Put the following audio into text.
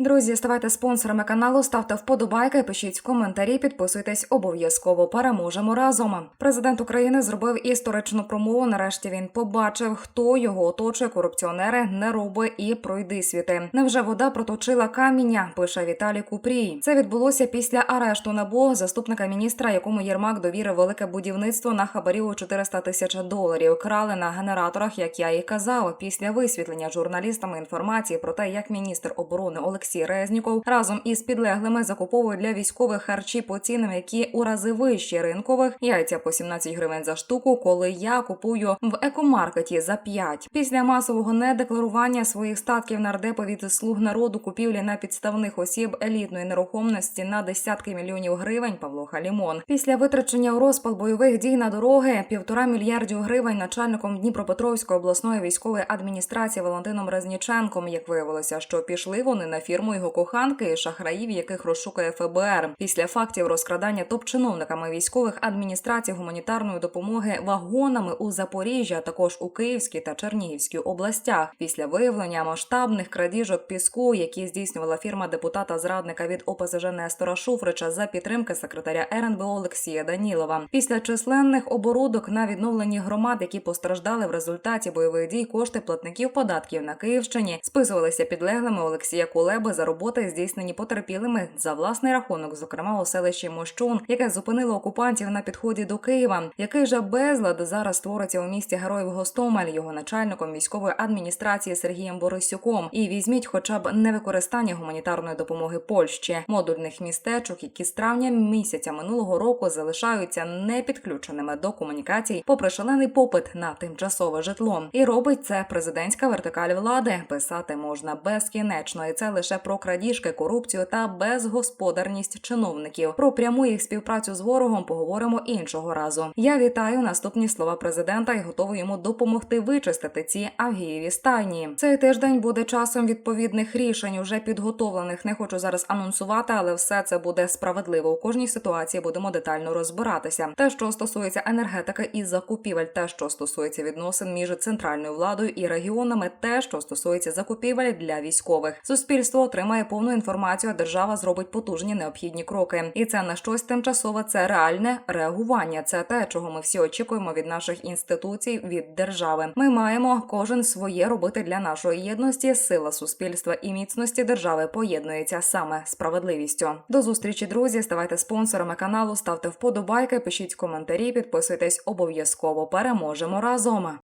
Друзі, ставайте спонсорами каналу, ставте вподобайки, пишіть коментарі, підписуйтесь обов'язково. Переможемо разом. Президент України зробив історичну промову. Нарешті він побачив, хто його оточує. Корупціонери не роби і пройди світи. Невже вода проточила каміння? Пише Віталій Купрій. Це відбулося після арешту НАБУ заступника міністра, якому Єрмак довірив велике будівництво на хабарі у 400 тисяч доларів. Крали на генераторах, як я і казав. Після висвітлення журналістами інформації про те, як міністр оборони Олексій Резніков разом із підлеглими закуповує для військових харчі по цінам, які у рази вищі ринкових яйця по 17 гривень за штуку, коли я купую в екомаркеті за 5. Після масового недекларування своїх статків нардепи від слуг народу купівлі на підставних осіб елітної нерухомості на десятки мільйонів гривень Павло Халімон. Після витрачення у розпал бойових дій на дороги півтора мільярдів гривень начальником Дніпропетровської обласної військової адміністрації Валентином Резніченком, як виявилося, що пішли вони на фірму його коханки шахраїв, яких розшукує ФБР. Після фактів розкрадання топ-чиновниками військових адміністрацій гуманітарної допомоги вагонами у Запоріжжі, а також у Київській та Чернігівській областях. Після виявлення масштабних крадіжок піску, які здійснювала фірма депутата зрадника від ОПЗЖ Нестора Шуфрича за підтримки секретаря РНБО Олексія Данілова. Після численних оборудок на відновлені громад, які постраждали в результаті бойових дій, кошти платників податків на Київщині списувалися підлеглими Олексія Кулеби за роботи, здійснені потерпілими за власний рахунок, зокрема у селищі Мощун, яке зупинило окупантів на підході до Києва. Який же безлад зараз створиться у місті Героїв Гостомель його начальником військової адміністрації Сергієм Борисюком. І візьміть, хоча б невикористання гуманітарної допомоги Польщі, модульних містечок, які з травня місяця минулого року залишаються не підключеними до комунікацій, попри шалений попит на тимчасове житло. І робить це президентська вертикаль влади. Писати можна безкінечно, і це лише про крадіжки, корупцію та безгосподарність чиновників. Про пряму їх співпрацю з ворогом поговоримо іншого разу. Я вітаю наступні слова президента і готовий йому допомогти вичистити ці авгієві стайні. Цей тиждень буде часом відповідних рішень, уже підготовлених. Не хочу зараз анонсувати, але все це буде справедливо. У кожній ситуації будемо детально розбиратися. Те, що стосується енергетики і закупівель, те, що стосується відносин між центральною владою і регіонами, те, що стосується закупівель для військових. Суспільство отримає повну інформацію. а Держава зробить потужні необхідні кроки. І це не щось тимчасове, це реальне реагування. Це те, чого ми всі очікуємо від наших інституцій, від держави. Ми маємо кожен своє робити для нашої єдності. Сила суспільства і міцності держави поєднується саме справедливістю. До зустрічі, друзі. Ставайте спонсорами каналу, ставте вподобайки, пишіть коментарі, підписуйтесь обов'язково. Переможемо разом.